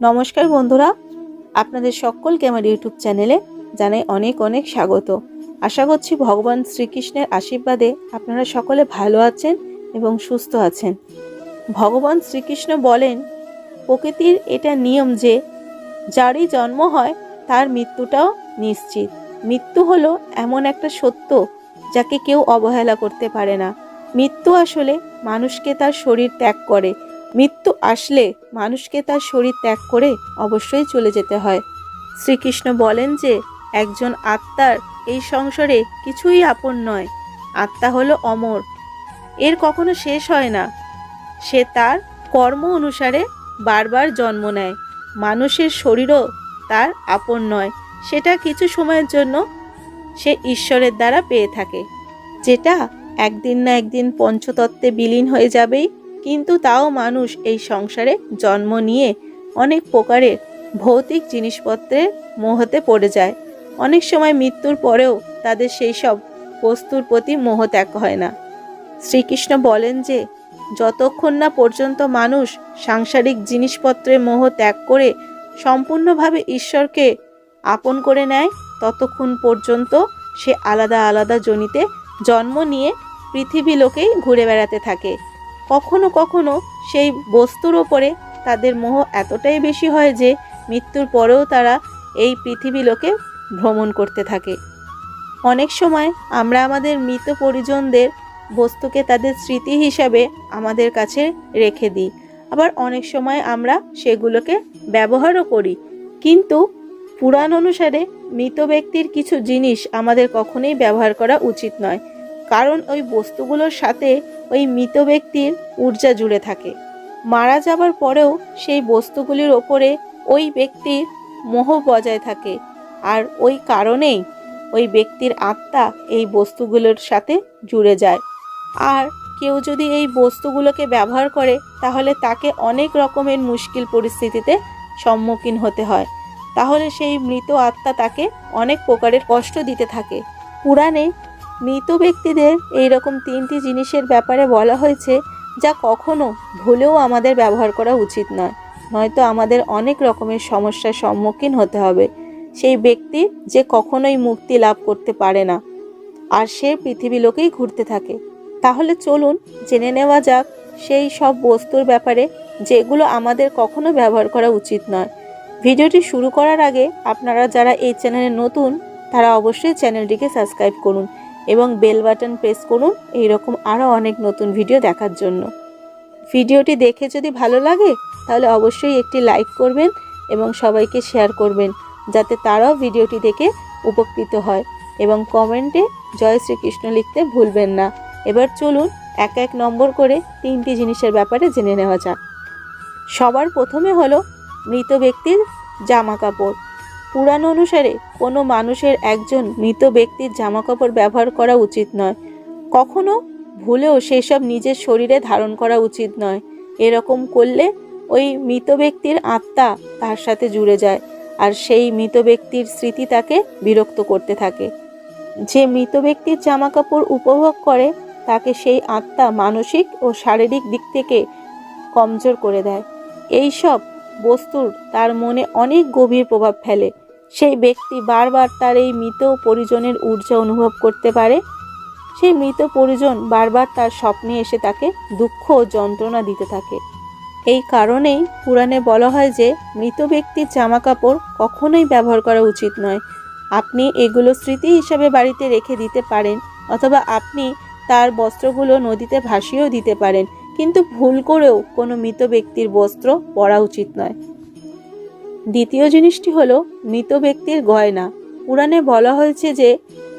নমস্কার বন্ধুরা, আপনাদের সকলকে আমার ইউটিউব চ্যানেলে জানাই অনেক অনেক স্বাগত। আশা করছি ভগবান শ্রীকৃষ্ণের আশীর্বাদে আপনারা সকলে ভালো আছেন এবং সুস্থ আছেন। ভগবান শ্রীকৃষ্ণ বলেন, প্রকৃতির এটা নিয়ম যে, যারই জন্ম হয় তার মৃত্যুটাও নিশ্চিত। মৃত্যু হলো এমন একটা সত্য যাকে কেউ অবহেলা করতে পারে না। মৃত্যু আসলে মানুষকে তার শরীর ত্যাগ করে মৃত্যু আসলে মানুষকে তার শরীর ত্যাগ করে অবশ্যই চলে যেতে হয়। শ্রীকৃষ্ণ বলেন যে, একজন আত্মার এই সংসারে কিছুই আপন নয়। আত্মা হলো অমর। এর কখনো শেষ হয় না। সে তার কর্ম অনুসারে বারবার জন্ম নেয়। মানুষের শরীরও তার আপন নয়। সেটা কিছু সময়ের জন্য সে ঈশ্বরের দ্বারা পেয়ে থাকে। যেটা একদিন না একদিন পঞ্চতত্ত্বে বিলীন হয়ে যাবেই। কিন্তু তাও মানুষ এই সংসারে জন্ম নিয়ে অনেক প্রকারের ভৌতিক জিনিসপত্রের মোহতে পড়ে যায়। অনেক সময় মৃত্যুর পরেও তাদের সেই সব বস্তুর প্রতি মোহ ত্যাগ হয় না। শ্রীকৃষ্ণ বলেন যে, যতক্ষণ না পর্যন্ত মানুষ সাংসারিক জিনিসপত্রের মোহ ত্যাগ করে সম্পূর্ণভাবে ঈশ্বরকে আপন করে নেয়, ততক্ষণ পর্যন্ত সে আলাদা আলাদা জনিতে জন্ম নিয়ে পৃথিবী লোকেই ঘুরে বেড়াতে থাকে। কখনো কখনো সেই বস্তুর ওপরে তাদের মোহ এতটাই বেশি হয় যে মৃত্যুর পরেও তারা এই পৃথিবী লোকে ভ্রমণ করতে থাকে। অনেক সময় আমরা আমাদের মৃত পরিজনদের বস্তুকে তাদের স্মৃতি হিসাবে আমাদের কাছে রেখে দিই। আবার অনেক সময় আমরা সেগুলোকে ব্যবহারও করি। কিন্তু পুরাণ অনুসারে মৃত ব্যক্তির কিছু জিনিস আমাদের কখনোই ব্যবহার করা উচিত নয়। কারণ ওই বস্তুগুলোর সাথে ওই মৃত ব্যক্তির ঊর্জা জুড়ে থাকে। মারা যাবার পরেও সেই বস্তুগুলির ওপরে ওই ব্যক্তির মোহ বজায় থাকে। আর ওই কারণেই ওই ব্যক্তির আত্মা এই বস্তুগুলোর সাথে জুড়ে যায়। আর কেউ যদি এই বস্তুগুলোকে ব্যবহার করে, তাহলে তাকে অনেক রকমের মুশকিল পরিস্থিতিতে সম্মুখীন হতে হয়। তাহলে সেই মৃত আত্মা তাকে অনেক প্রকারের কষ্ট দিতে থাকে। পুরাণে মৃত ব্যক্তিদের এই রকম তিনটি জিনিসের ব্যাপারে বলা হয়েছে যা কখনো ভুলেও আমাদের ব্যবহার করা উচিত নয়। নয়তো আমাদের অনেক রকমের সমস্যার সম্মুখীন হতে হবে। সেই ব্যক্তি যে কখনোই মুক্তি লাভ করতে পারে না। আর সে পৃথিবী লোকেই ঘুরতে থাকে। তাহলে চলুন জেনে নেওয়া যাক সেই সব বস্তুর ব্যাপারে যেগুলো আমাদের কখনো ব্যবহার করা উচিত নয়। ভিডিওটি শুরু করার আগে আপনারা যারা এই চ্যানেলে নতুন, তারা অবশ্যই চ্যানেলটিকে সাবস্ক্রাইব করুন। এবং বেল বাটন প্রেস করুন। এই রকম আরও অনেক নতুন ভিডিও দেখার জন্য। ভিডিওটি দেখে যদি ভালো লাগে, তাহলে অবশ্যই একটি লাইক করবেন এবং সবাইকে শেয়ার করবেন, যাতে তারাও ভিডিওটি দেখে উপকৃত হয়। এবং কমেন্টে জয় শ্রীকৃষ্ণ লিখতে ভুলবেন না। এবার চলুন এক এক নম্বর করে তিনটি জিনিসের ব্যাপারে জেনে নেওয়া যাক। সবার প্রথমে হলো মৃত ব্যক্তির জামা কাপড়। পুরাণ অনুসারে কোনো মানুষের একজন মৃত ব্যক্তির জামা কাপড় ব্যবহার করা উচিত নয়। কখনো ভুলেও সেসব নিজের শরীরে ধারণ করা উচিত নয়। এরকম করলে ওই মৃত ব্যক্তির আত্মা তার সাথে জুড়ে যায় আর সেই মৃত ব্যক্তির স্মৃতি তাকে বিরক্ত করতে থাকে। যে মৃত ব্যক্তির জামা কাপড় উপভোগ করে, তাকে সেই আত্মা মানসিক ও শারীরিক দিক থেকে কমজোর করে দেয়। এই সব বস্তুর তার মনে অনেক গভীর প্রভাব ফেলে। সেই ব্যক্তি বারবার তার এই মৃত পরিজনের ঊর্জা অনুভব করতে পারে। সেই মৃত পরিজন বারবার তার স্বপ্নে এসে তাকে দুঃখ ও যন্ত্রণা দিতে থাকে। এই কারণেই পুরাণে বলা হয় যে, মৃত ব্যক্তির জামা কাপড় কখনোই ব্যবহার করা উচিত নয়। আপনি এগুলো স্মৃতি হিসাবে বাড়িতে রেখে দিতে পারেন, অথবা আপনি তার বস্ত্রগুলো নদীতে ভাসিয়েও দিতে পারেন। কিন্তু ভুল করেও কোনো মৃত ব্যক্তির বস্ত্র পরা উচিত নয়। দ্বিতীয় জিনিসটি হলো মৃত ব্যক্তির গয়না। পুরাণে বলা হয়েছে যে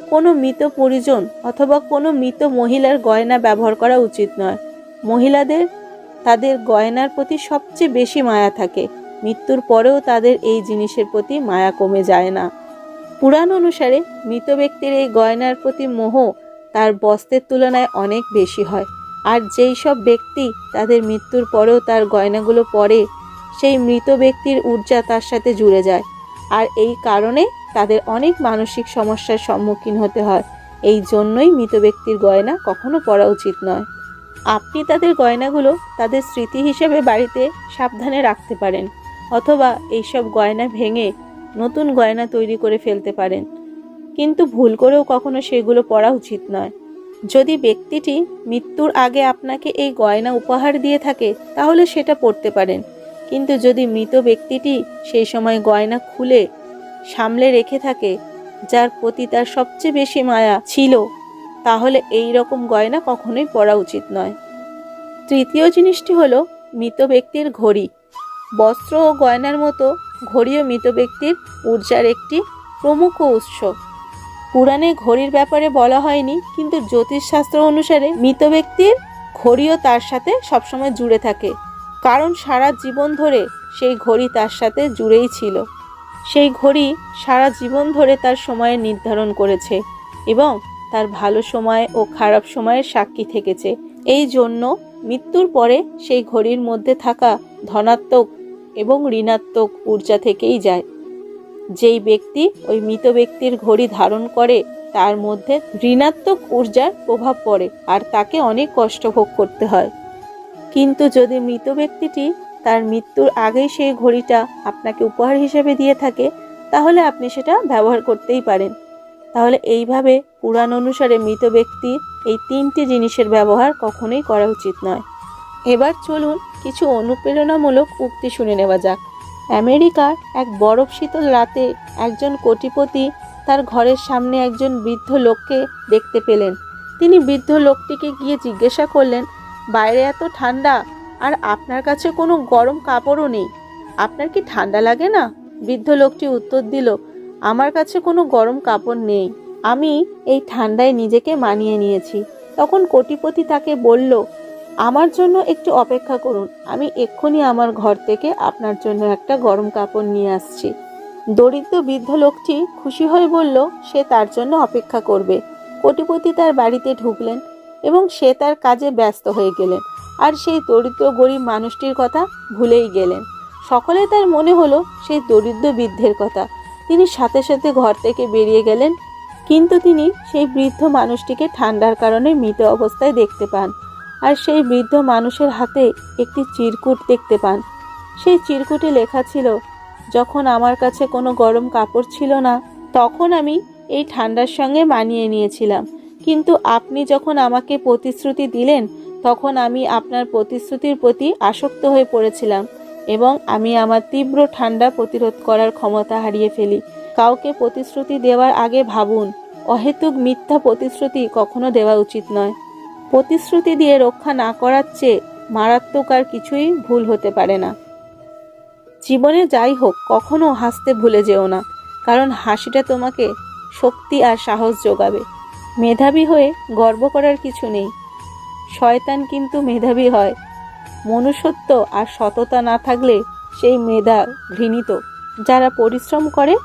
কোনো মৃত পরিজন অথবা কোনো মৃত মহিলার গয়না ব্যবহার করা উচিত নয়। মহিলাদের তাদের গয়নার প্রতি সবচেয়ে বেশি মায়া থাকে। মৃত্যুর পরেও তাদের এই জিনিসের প্রতি মায়া কমে যায় না। পুরাণ অনুসারে মৃত ব্যক্তির এই গয়নার প্রতি মোহ তার বস্ত্রের তুলনায় অনেক বেশি হয়। আর যেই সব ব্যক্তি তাদের মৃত্যুর পরেও তার গয়নাগুলো পরে সেই মৃত ব্যক্তির ঊর্জা তার সাথে জুড়ে যায়। আর এই কারণে তাদের অনেক মানসিক সমস্যার সম্মুখীন হতে হয়। এই জন্যই মৃত ব্যক্তির গয়না কখনো পরা উচিত নয়। আপনি তাদের গয়নাগুলো তাদের স্মৃতি হিসেবে বাড়িতে সাবধানে রাখতে পারেন, অথবা এইসব গয়না ভেঙে নতুন গয়না তৈরি করে ফেলতে পারেন। কিন্তু ভুল করেও কখনো সেগুলো পরা উচিত নয়। যদি ব্যক্তিটি মৃত্যুর আগে আপনাকে এই গয়না উপহার দিয়ে থাকে, তাহলে সেটা পরতে পারেন। কিন্তু যদি মৃত ব্যক্তিটি সেই সময় গয়না খুলে সামলে রেখে থাকে, যার প্রতি তার সবচেয়ে বেশি মায়া ছিল, তাহলে এই রকম গয়না কখনোই পরা উচিত নয়। তৃতীয় জিনিসটি হলো মৃত ব্যক্তির ঘড়ি। বস্ত্র ও গয়নার মতো ঘড়িও মৃত ব্যক্তির ঊর্জার একটি প্রমুখ উৎস। পুরাণে ঘড়ির ব্যাপারে বলা হয়নি, কিন্তু জ্যোতিষশাস্ত্র অনুসারে মৃত ব্যক্তির ঘড়িও তার সাথে সবসময় জুড়ে থাকে। কারণ সারা জীবন ধরে সেই ঘড়ি তার সাথে জুড়েই ছিল। সেই ঘড়ি সারা জীবন ধরে তার সময়ের নির্ধারণ করেছে এবং তার ভালো সময় ও খারাপ সময়ের সাক্ষী থেকেছে। এই জন্য মৃত্যুর পরে সেই ঘড়ির মধ্যে থাকা ধনাত্মক এবং ঋণাত্মক ঊর্জা থেকেই যায়। যেই ব্যক্তি ওই মৃত ব্যক্তির ঘড়ি ধারণ করে, তার মধ্যে ঋণাত্মক ঊর্জার প্রভাব পড়ে আর তাকে অনেক কষ্ট ভোগ করতে হয়। কিন্তু যদি মৃত ব্যক্তিটি তার মৃত্যুর আগেই সেই ঘড়িটা আপনাকে উপহার হিসেবে দিয়ে থাকে, তাহলে আপনি সেটা ব্যবহার করতেই পারেন। তাহলে এইভাবে পুরাণ অনুসারে মৃত ব্যক্তির এই তিনটি জিনিসের ব্যবহার কখনোই করা উচিত নয়। এবার চলুন কিছু অনুপ্রেরণামূলক উক্তি শুনে নেওয়া যাক। আমেরিকার এক বরফ শীতল রাতে একজন কোটিপতি তার ঘরের সামনে একজন বৃদ্ধ লোককে দেখতে পেলেন। তিনি বৃদ্ধ লোকটিকে গিয়ে জিজ্ঞাসা করলেন বাইরে এত ঠান্ডা, আর আপনার কাছে কোনো গরম কাপড়ও নেই। আপনার কি ঠান্ডা লাগে না? বৃদ্ধ লোকটি উত্তর দিল, আমার কাছে কোনো গরম কাপড় নেই। আমি এই ঠান্ডায় নিজেকে মানিয়ে নিয়েছি। তখন কোটিপতি তাকে বলল, আমার জন্য একটু অপেক্ষা করুন। আমি এক্ষুনি আমার ঘর থেকে আপনার জন্য একটা গরম কাপড় নিয়ে আসছি। দরিদ্র বৃদ্ধ লোকটি খুশি হয়ে বলল, সে তার জন্য অপেক্ষা করবে। কোটিপতি তার বাড়িতে ঢুকলেন। এবং সে তার কাজে ব্যস্ত হয়ে গেলেন। আর সেই দরিদ্র গরিব মানুষটির কথা ভুলেই গেলেন। সকলে তার মনে হলো সেই দরিদ্র বৃদ্ধের কথা। তিনি সাথে সাথে ঘর থেকে বেরিয়ে গেলেন, কিন্তু তিনি সেই বৃদ্ধ মানুষটিকে ঠান্ডার কারণে মৃত অবস্থায় দেখতে পান আর সেই বৃদ্ধ মানুষের হাতে একটি চিরকুট দেখতে পান। সেই চিরকুটে লেখা ছিল, যখন আমার কাছে কোনো গরম কাপড় ছিল না, তখন আমি এই ঠান্ডার সঙ্গে মানিয়ে নিয়েছিলাম। কিন্তু আপনি যখন আমাকে প্রতিশ্রুতি দিলেন, তখন আমি আপনার প্রতিশ্রুতির প্রতি আসক্ত হয়ে পড়েছিলাম এবং আমি আমার তীব্র ঠান্ডা প্রতিরোধ করার ক্ষমতা হারিয়ে ফেলি। কাউকে প্রতিশ্রুতি দেওয়ার আগে ভাবুন, অহেতুক মিথ্যা প্রতিশ্রুতি কখনো দেওয়া উচিত নয়। প্রতিশ্রুতি দিয়ে রক্ষা না করার চেয়ে মারাত্মক আর কিছুই ভুল হতে পারে না। জীবনে যাই হোক, কখনো হাসতে ভুলে যেও না, কারণ হাসিটা তোমাকে শক্তি আর সাহস যোগাবে। মেধাবী হয়ে গর্ব করার কিছু নেই। শয়তান কিন্তু মেধাবী হয়। মনুষ্যত্ব আর সততা না থাকলে সেই মেধা ঘৃণিত। যারা পরিশ্রম করে,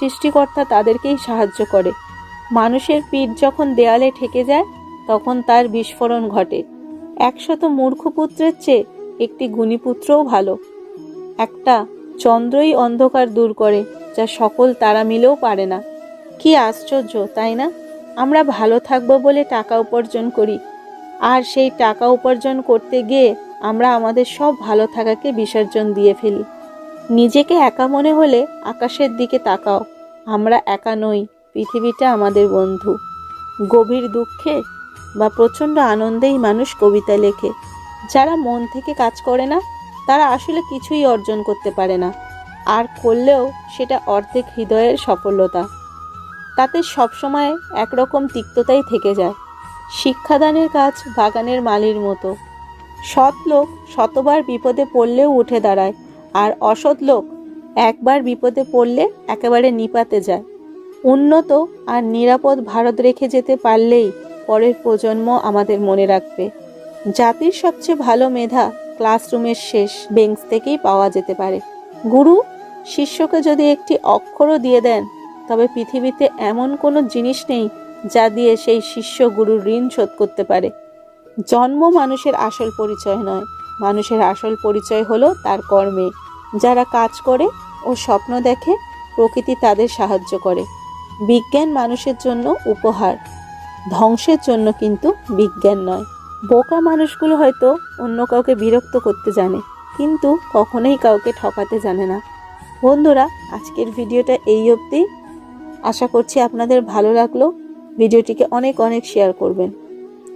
সৃষ্টিকর্তা তাদেরকেই সাহায্য করে। মানুষের পিঠ যখন দেয়ালে ঠেকে যায়, তখন তার বিস্ফোরণ ঘটে। একশত মূর্খ পুত্রের চেয়ে একটি গুণীপুত্রও ভালো। একটা চন্দ্রই অন্ধকার দূর করে, যা সকল তারা মিলেও পারে না। কি আশ্চর্য, তাই না? আমরা ভালো থাকব বলে টাকা উপার্জন করি। আর সেই টাকা উপার্জন করতে গিয়ে আমরা আমাদের সব ভালো থাকাকে বিসর্জন দিয়ে ফেলি। নিজেকে একা মনে হলে আকাশের দিকে তাকাও। আমরা একা নই, পৃথিবীটা আমাদের বন্ধু। গভীর দুঃখে বা প্রচণ্ড আনন্দেই মানুষ কবিতা লেখে। যারা মন থেকে কাজ করে না, তারা আসলে কিছুই অর্জন করতে পারে না। আর করলেও সেটা অর্ধেক হৃদয়ের সফলতা। তাতে সবসময় একরকম তিক্ততাই থেকে যায়। শিক্ষাদানের কাজ বাগানের মালির মতো। সৎ লোক শতবার বিপদে পড়লেও উঠে দাঁড়ায়, আর অসৎ লোক একবার বিপদে পড়লে একেবারে নিপাতে যায়। উন্নত আর নিরাপদ ভারত রেখে যেতে পারলেই পরের প্রজন্ম আমাদের মনে রাখবে। জাতির সবচেয়ে ভালো মেধা ক্লাসরুমের শেষ বেঞ্চ থেকেই পাওয়া যেতে পারে। গুরু, শিষ্যকে যদি একটি অক্ষরও দিয়ে দেন তবে পৃথিবীতে এমন কোনো জিনিস নেই যা দিয়ে সেই শিষ্য গুরুর ঋণ শোধ করতে পারে। জন্ম মানুষের আসল পরিচয় নয়। মানুষের আসল পরিচয় হলো তার কর্মে। যারা কাজ করে ও স্বপ্ন দেখে, প্রকৃতি তাদের সাহায্য করে। বিজ্ঞান মানুষের জন্য উপহার। ধ্বংসের জন্য কিন্তু বিজ্ঞান নয়। বোকা মানুষগুলো হয়তো অন্য কাউকে বিরক্ত করতে জানে, কিন্তু কখনোই কাউকে ঠকাতে জানে না। বন্ধুরা, আজকের ভিডিওটা এই অবধি। আশা করছি আপনাদের ভালো লাগল। ভিডিওটিকে অনেক অনেক শেয়ার করবেন,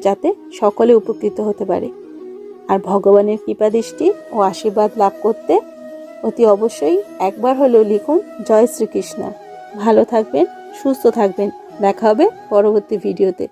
যাতে সকলে উপকৃত হতে পারে। আর ভগবানের কৃপা দৃষ্টি ও আশীর্বাদ লাভ করতে অতি অবশ্যই একবার হলেও লিখুন, জয় শ্রীকৃষ্ণ। ভালো থাকবেন, সুস্থ থাকবেন। দেখা হবে পরবর্তী ভিডিওতে।